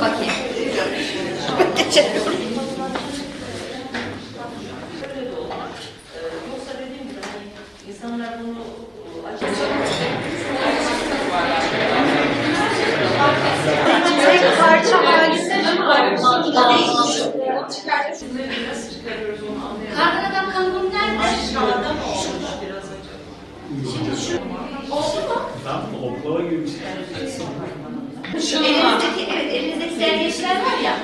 Bakayım. Geçemiyorum. İnsanlar bunu Tek parça halinde mi var? Çıkartıp şunları nasıl çıkarıyoruz? Önce? Tamam mı? Oklava gibi bir şey. Elinizdeki, evet elinizdeki sergiçler var ya.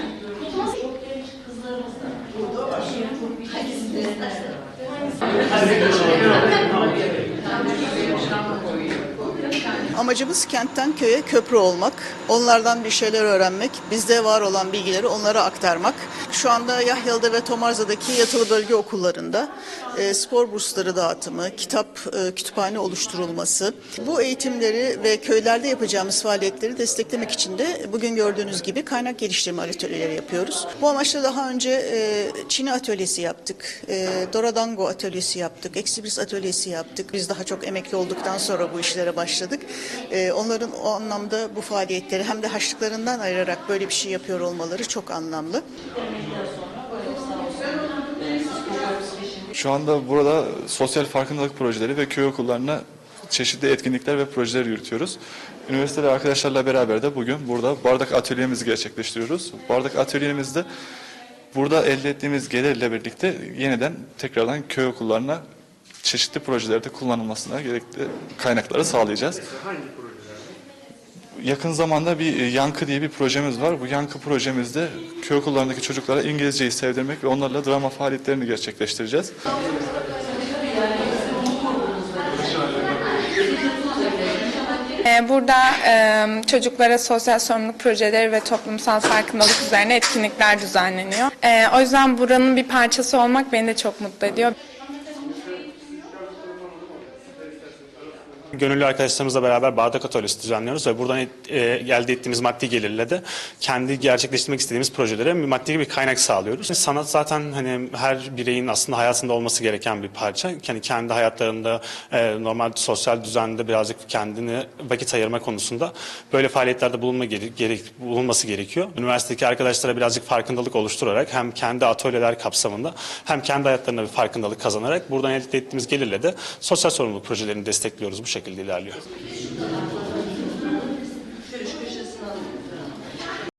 Tutmaz. Çok genç kızlarımız da burada var. Amacımız kentten köye köprü olmak, onlardan bir şeyler öğrenmek, bizde var olan bilgileri onlara aktarmak. Şu anda Yahyalı'da ve Tomarza'daki yatılı bölge okullarında e, spor bursları dağıtımı, kitap, e, kütüphane oluşturulması, bu eğitimleri ve köylerde yapacağımız faaliyetleri desteklemek için de bugün gördüğünüz gibi kaynak geliştirme atölyeleri yapıyoruz. Bu amaçla daha önce e, Çin'i atölyesi yaptık, e, Doradango atölyesi yaptık, Eksibris atölyesi yaptık. Biz daha çok emekli olduktan sonra bu işlere başladık. E, onların o anlamda bu faaliyetleri hem de haçlıklarından ayırarak böyle bir şey yapıyor olmaları çok anlamlı. Şu anda burada sosyal farkındalık projeleri ve köy okullarına çeşitli etkinlikler ve projeler yürütüyoruz. Üniversiteli arkadaşlarla beraber de bugün burada bardak atölyemizi gerçekleştiriyoruz. Bardak atölyemizde burada elde ettiğimiz gelirle birlikte yeniden tekrardan köy okullarına çeşitli projelerde kullanılmasına gerekli kaynakları sağlayacağız. Yakın zamanda bir e, Yankı diye bir projemiz var. Bu Yankı projemizde köy okullarındaki çocuklara İngilizceyi sevdirmek ve onlarla drama faaliyetlerini gerçekleştireceğiz. Ee, Burada e, çocuklara sosyal sorumluluk projeleri ve toplumsal farkındalık üzerine etkinlikler düzenleniyor. E, O yüzden buranın bir parçası olmak beni de çok mutlu ediyor. Gönüllü arkadaşlarımızla beraber bardak atölyesi düzenliyoruz ve buradan e, elde ettiğimiz maddi gelirle de kendi gerçekleştirmek istediğimiz projelere maddi bir kaynak sağlıyoruz. Sanat zaten hani her bireyin aslında hayatında olması gereken bir parça. Yani kendi hayatlarında e, normal sosyal düzende birazcık kendini vakit ayırma konusunda böyle faaliyetlerde bulunma gere- gerek, bulunması gerekiyor. Üniversitedeki arkadaşlara birazcık farkındalık oluşturarak hem kendi atölyeler kapsamında hem kendi hayatlarına bir farkındalık kazanarak buradan elde ettiğimiz gelirle de sosyal sorumluluk projelerini destekliyoruz bu şekilde ilerliyor.